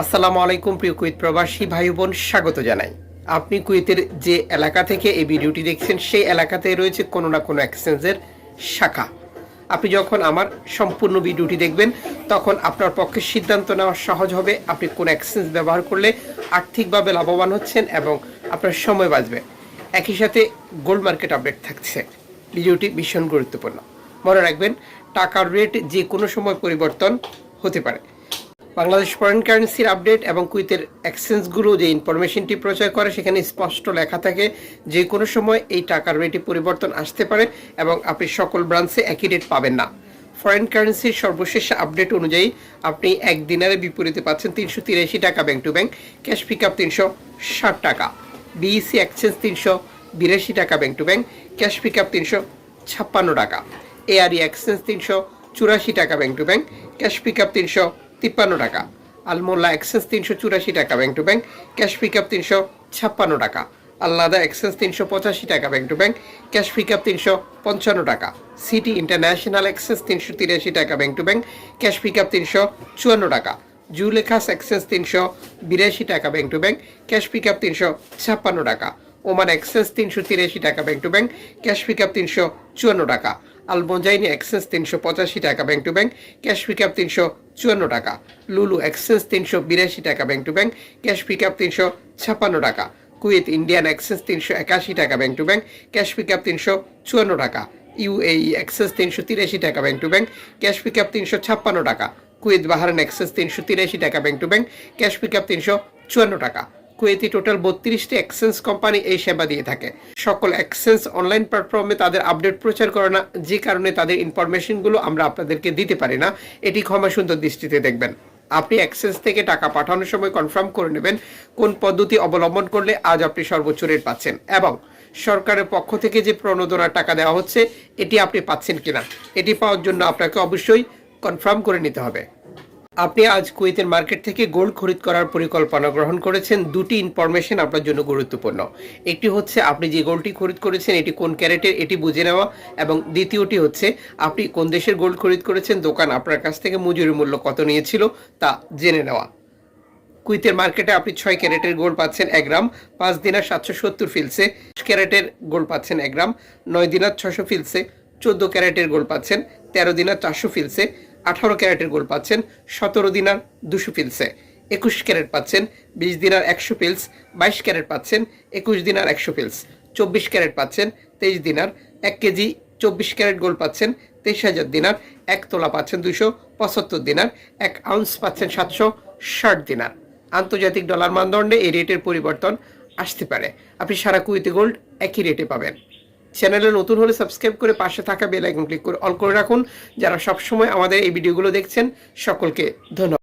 আসসালামু আলাইকুম প্রিয় কুয়েত প্রবাসী ভাই বোন, স্বাগত জানাই। আপনি কুয়েতের যে এলাকা থেকে এই ভিডিওটি দেখছেন, সেই এলাকাতে রয়েছে কোনো না কোনো এক্সচেঞ্জের শাখা। আপনি যখন আমার সম্পূর্ণ ভিডিওটি দেখবেন, তখন আপনার পক্ষে সিদ্ধান্ত নেওয়া সহজ হবে আপনি কোন এক্সচেঞ্জ ব্যবহার করলে আর্থিকভাবে লাভবান হচ্ছেন এবং আপনার সময় বাঁচবে। একই সাথে গোল্ড মার্কেট আপডেট থাকছে। ভিডিওটি ভীষণ গুরুত্বপূর্ণ। মনে রাখবেন, টাকার রেট যে কোনো সময় পরিবর্তন হতে পারে। বাংলাদেশ ফরেন কারেন্সির আপডেট এবং কুইতের এক্সচেঞ্জগুলো যে ইনফরমেশনটি প্রচার করে, সেখানে স্পষ্ট লেখা থাকে যে কোনো সময় এই টাকার রেটে পরিবর্তন আসতে পারে এবং আপনি সকল ব্রাঞ্চে একই রেট পাবেন না। ফরেন কারেন্সির সর্বশেষ আপডেট অনুযায়ী আপনি এক দিনারে বিপরীতে পাচ্ছেন তিনশো তিরাশি টাকা bank to bank cash pick up তিনশো ষাট টাকা বিইসি এক্সচেঞ্জ তিনশো বিরাশি টাকা bank to bank cash pick up তিনশো ছাপ্পান্ন টাকা এআরই এক্সচেঞ্জ তিনশো চুরাশি টাকা bank to bank cash pick up তিনশো তিপ্পান্ন টাকা। আলমোল্লা এক্সেস তিনশো চুরাশি টাকা bank to bank, cash pick up তিনশো ছাপ্পান্ন টাকা। আল্লাদা এক্সেস তিনশো পঁচাশি টাকা bank to bank, cash pick up তিনশো পঞ্চান্ন টাকা। সিটি ইন্টারন্যাশনাল এক্সচেঞ্জ তিনশো তিরাশি টাকা bank to bank, cash pick up তিনশো চুয়ান্ন টাকা। জুলেখাস এক্সেস তিনশো বিরাশি টাকা bank to bank, cash pick up তিনশো ছাপ্পান্ন টাকা। ওমান এক্সচেঞ্জ তিনশো তিরাশি টাকা bank to bank, cash pick up তিনশো চুয়ান্ন টাকা। আলমোজাইনি এক্সচেঞ্জ তিনশো পঁচাশি টাকা bank to bank cash pick up তিনশো চুয়ান্ন টাকা লুলু এক্সচেঞ্জ তিনশো বিরাশি টাকা bank to bank cash pick up তিনশো ছাপ্পান্ন টাকা কুয়েত ইন্ডিয়ান এক্সচেঞ্জ তিনশো একাশি টাকা bank to bank cash pick up তিনশো চুয়ান্ন টাকা ইউএই এক্সচেঞ্জ তিনশো তিরাশি টাকা bank to bank cash pick up তিনশো ছাপ্পান্ন টাকা কুয়েত বাহারান এক্সচেঞ্জ তিনশো তিরাশি টাকা bank to bank cash pick up তিনশো চুয়ান্ন টাকা। কুয়েতি টোটাল বত্রিশটি এক্সচেঞ্জ কোম্পানি এই সেবা দিয়ে থাকে। সকল এক্সচেঞ্জ অনলাইন প্ল্যাটফর্মে তাদের আপডেট প্রচার করে না, যে কারণে তাদের ইনফরমেশনগুলো আমরা আপনাদেরকে দিতে পারি না। এটি ক্ষমা সুন্দর দৃষ্টিতে দেখবেন। আপনি এক্সচেঞ্জ থেকে টাকা পাঠানোর সময় কনফার্ম করে নেবেন কোন পদ্ধতি অবলম্বন করলে আজ আপনি সর্বোচ্চ রেট পাচ্ছেন এবং সরকারের পক্ষ থেকে যে প্রণোদনার টাকা দেওয়া হচ্ছে, এটি আপনি পাচ্ছেন কিনা, এটি পাওয়ার জন্য আপনাকে অবশ্যই কনফার্ম করে নিতে হবে। আপনি আজ কুয়েতের মার্কেট থেকে গোল্ড খরিদ করার পরিকল্পনা গ্রহণ করেছেন। দুটি ইনফরমেশন আপনার জন্য গুরুত্বপূর্ণ। একটি হচ্ছে, আপনি যে গোল্ডটি খরিদ করেছেন, এটি কোন ক্যারেটের, এটি বুঝে নেওয়া। এবং দ্বিতীয়টি হচ্ছে, আপনি কোন দেশের গোল্ড খরিদ করেছেন, দোকান আপনার কাছ থেকে মজুরি মূল্য কত নিয়েছিল, তা জেনে নেওয়া। কুইতের মার্কেটে আপনি ছয় ক্যারেটের গোল্ড পাচ্ছেন, এক গ্রাম। পাঁচ দিনার সাতশো সত্তর ফিলসে ক্যারেটের গোল্ড পাচ্ছেন, এক গ্রাম। নয় দিনার ছশো ফিলসে চোদ্দ ক্যারেটের গোল্ড পাচ্ছেন, তেরো দিনার চারশো ফিলসে আঠারো ক্যারেটের গোল্ড পাচ্ছেন সতেরো দিনার দুশো পিলসে। একুশ ক্যারেট পাচ্ছেন বিশ দিনার একশো পিলস। বাইশ ক্যারেট পাচ্ছেন একুশ দিনার একশো ফিলস চব্বিশ ক্যারেট পাচ্ছেন তেইশ দিনার এক কেজি। চব্বিশ ক্যারেট গোল্ড পাচ্ছেন তেইশ হাজার দিনার। এক তোলা পাচ্ছেন দুশো পঁচাত্তর দিনার। এক আউন্স পাচ্ছেন সাতশো ষাট দিনার। আন্তর্জাতিক ডলার মানদণ্ডে এই রেটের পরিবর্তন আসতে পারে। আপনি সারা কুইতে গোল্ড একই রেটে পাবেন। চ্যানেলে নতুন হলে সাবস্ক্রাইব করে পাশে থাকা বেল আইকন ক্লিক করে অল করে রাখুন, যারা সবসময় আমাদের এই ভিডিওগুলো দেখছেন, সকলকে ধন্যবাদ।